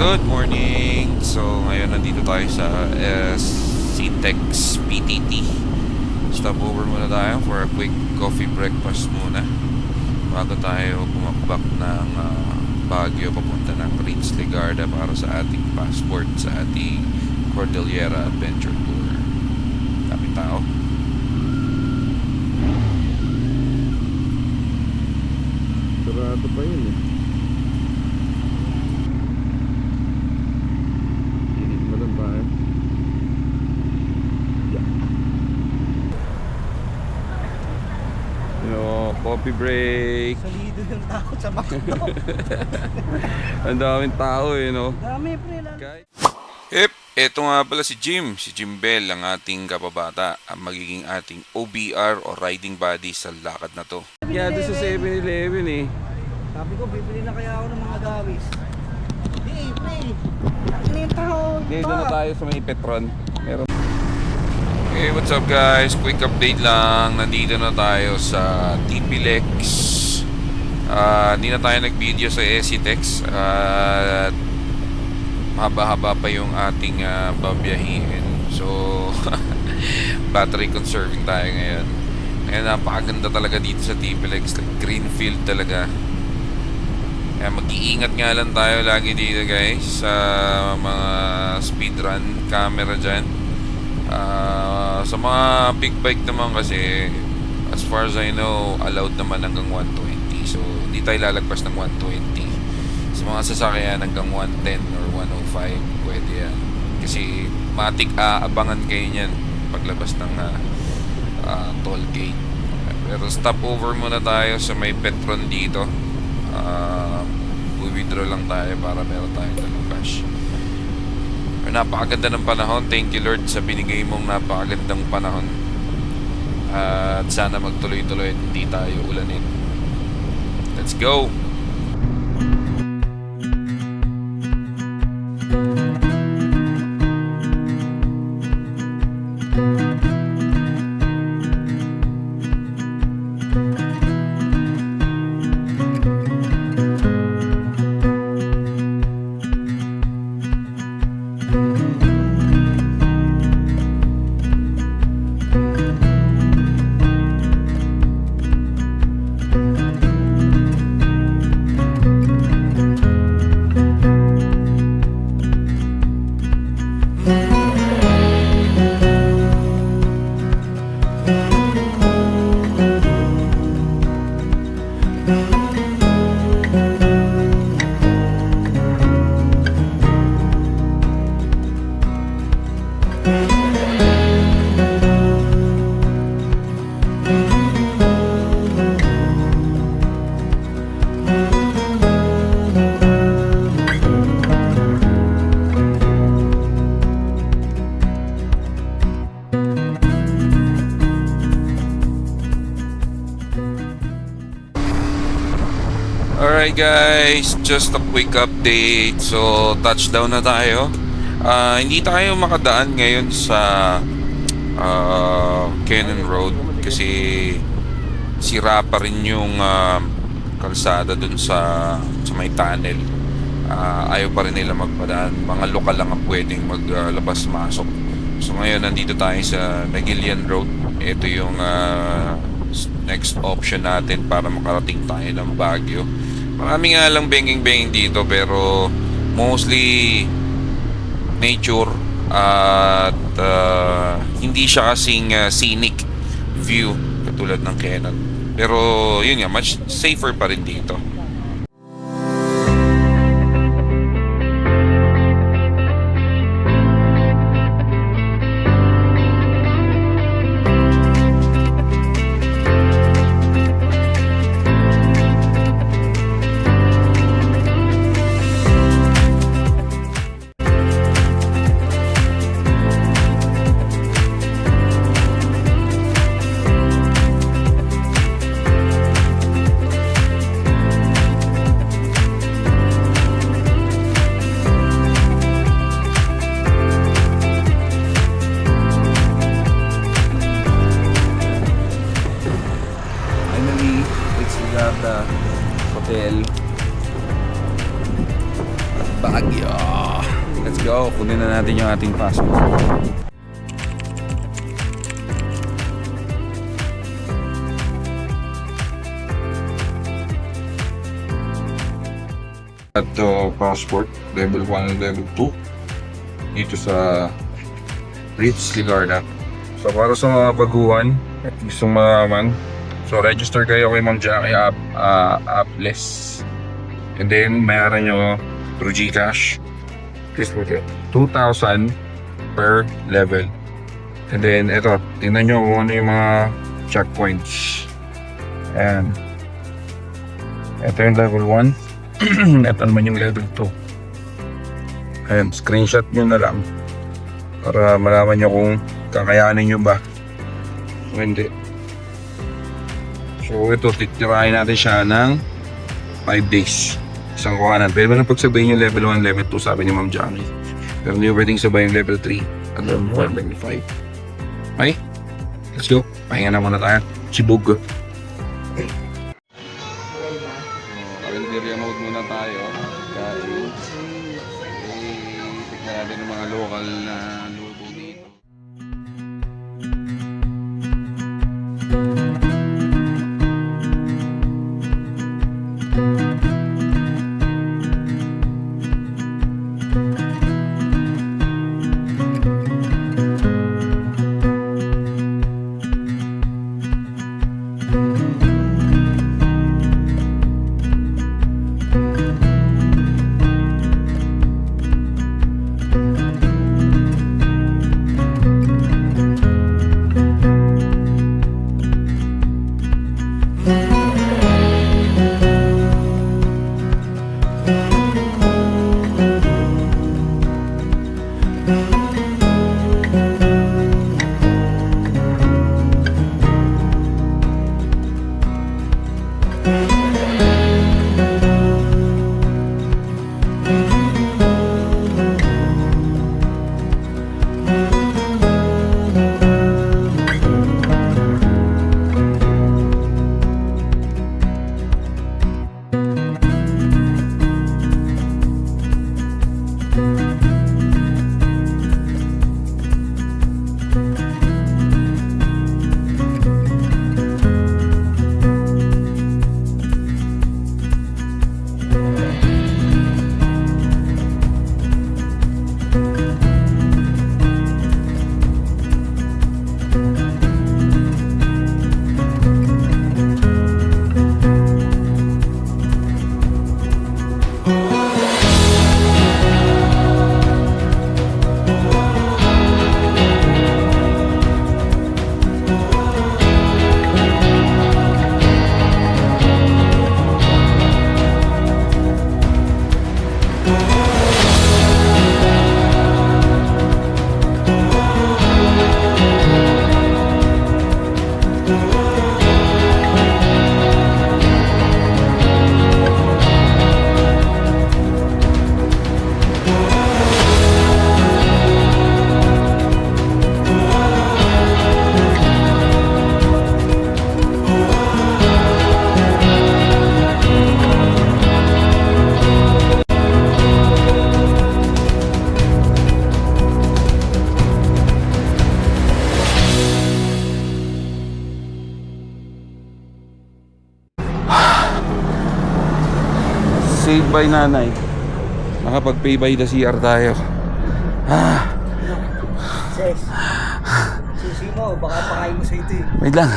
Good morning! So, ngayon nandito tayo sa uh, CTEX PTT. Stop over muna tayo for a quick coffee breakfast muna. Bago tayo bumakbak ng uh, Baguio papunta ng Prince Legarda para sa ating passport sa ating Cordillera Adventure Tour. Dami tao. Sarado pa yun eh. Init mo lang tayo. Yeah. Yo, coffee break. Solido yung tao sa McDo. Ang daming tao eh, no? Dami pre. Guys. Hip, eto nga pala si Jim, si Jim Bell, ang ating kapabata, ang magiging ating OBR o riding buddy sa lakad na to. Yeah, doon sa 7-Eleven eh. Sabi ko, bibili na kaya ako ng mga gawis. Hindi, pre. Ano yung tao? Doon na tayo sa may Petron. Meron. Hey, what's up guys? Quick update lang. Nandito na tayo sa TP-Lex. Ah, Hindi na tayo nag-video sa SCTEX. At mahaba-haba pa yung ating uh, babiyahin. So, battery conserving tayo ngayon. Ngayon, napakaganda talaga dito sa TP-Lex. Like, green talaga. Kaya mag-iingat nga lang tayo lagi dito guys sa mga speedrun camera dyan. Sa mga big bike naman kasi as far as I know allowed naman hanggang 120 so hindi tayo lalagpas ng 120 sa mga sasakyan hanggang 110 or 105 pwede yan. Kasi matik aabangan kayo niyan paglabas ng ah, ah, toll gate. Pero stop over muna tayo sa may Petron dito. Uh, withdraw lang tayo para meron tayong cash napakaganda ng panahon. Thank you Lord sa binigay mong napakagandang panahon. At sana magtuloy-tuloy at hindi tayo ulanin. Let's go! Alright guys, just a quick update. So, touchdown na tayo. Ah, hindi tayo makadaan ngayon sa ah, Cannon Road kasi sira pa rin yung ah, kalsada dun sa, sa may tunnel. Ah, ayaw pa rin nila magpadaan. Mga lokal lang ang pwedeng maglabas-masok. So ngayon nandito tayo sa Magillian Road. Ito yung ah, next option natin para makarating tayo ng Baguio. Marami nga lang benging-benging dito pero mostly nature at uh, hindi siya kasing uh, scenic view katulad ng Canon. Pero yun nga, much safer pa rin dito. Kunin na natin yung ating passport. At uh, passport, level 1 and level 2 dito sa Ritz Ligarda. So para sa mga baguhan at gustong malaman, so register kayo kay Ma'am Jackie app, uh, Appless. And then mayroon nyo through Gcash. Please put it. 2,000 per level. And then ito, tingnan nyo kung ano yung mga checkpoints. And ito yung level 1. ito naman yung level 2. Ayan, screenshot nyo na lang para malaman nyo kung kakayanin nyo ba o hindi. So ito, titirahin natin siya ng 5 days. Isang kuhanan. Pwede mo na pagsabayin yung level 1, level 2, sabi ni Ma'am Johnny. Pero hindi pwedeng sabayin yung level 3 at level 4, level 5. Okay? Let's go. Pahinga na muna tayo. Sibog. By nanay. Nakapag-pay by the CR tayo. Ses. Sisi mo, baka pakain mo sa ito eh. Wait lang.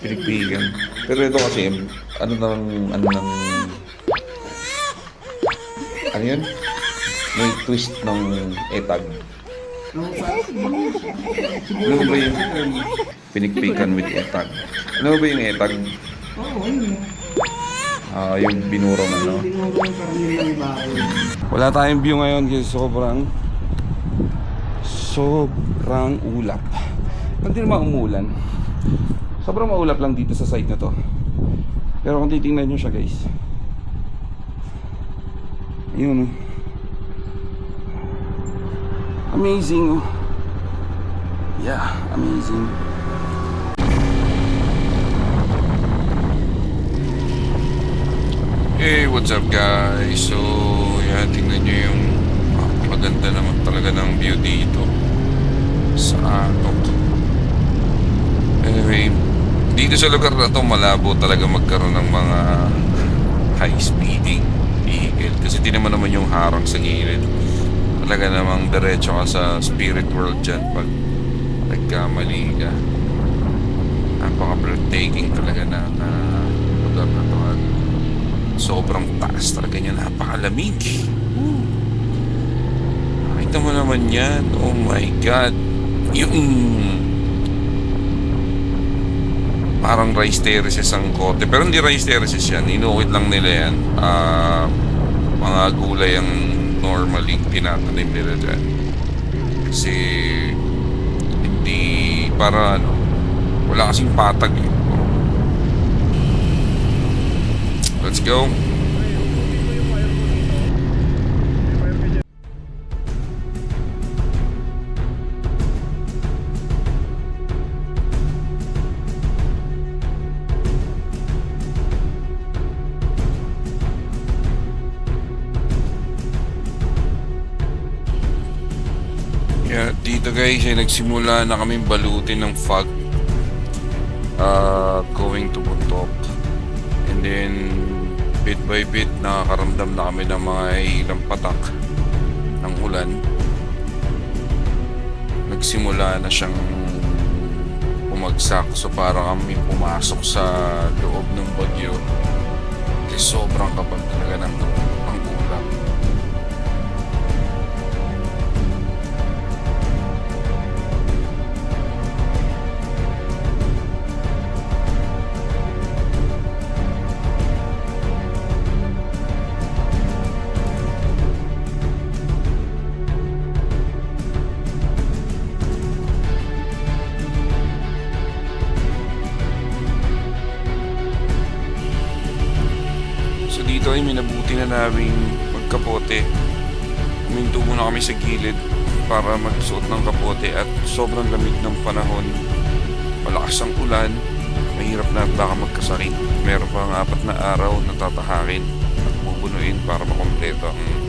Piligpigan. Pero ito kasi, ano nang, ano nang, ano yun? May twist ng etag. Ano ba yung pinikpikan with etag? Ano ba yung etag? Oo, yun. Ah, yung karne ng baboy. Wala tayong view ngayon kasi sobrang sobrang ulap. Hindi naman umulan. Sobrang maulap lang dito sa site na to. Pero kung titingnan nyo siya guys. Ayun oh. Amazing oh. Yeah, amazing. Hey, what's up guys? So, Kaya tingnan nyo yung maganda naman talaga ng view dito sa Atok. Anyway, dito sa lugar na to malabo talaga magkaroon ng mga high speeding vehicle kasi di naman naman yung harang sa gilid. Talaga namang diretso ka sa spirit world dyan pag nagkamali ka. Napaka-breathtaking talaga na, na lugar na to. Sobrang taas talaga niya. Napakalamig. Nakita mo naman yan. Oh my God. Yung parang rice terraces ang kote. Pero hindi rice terraces yan. Inuukit lang nila yan. Ah, mga gulay ang normally tinatanim nila dyan. Kasi hindi para ano, wala kasing patag eh. Let's go. Yeah, dito guys ay nagsimula na kami balutin ng fog uh, going to Buntok. And then bit by bit nakakaramdam na kami ng mga ilang patak ng ulan. Nagsimula na siyang umagsak so para kami pumasok sa loob ng bagyo. Kasi sobrang kapal talaga ng dito ay minabuti na namin magkapote. Huminto muna kami sa gilid para magsuot ng kapote at sobrang lamig ng panahon. Malakas ang ulan, mahirap na at baka magkasakit. Meron pang apat na araw na tatahakin at bubunuin para makompleto ang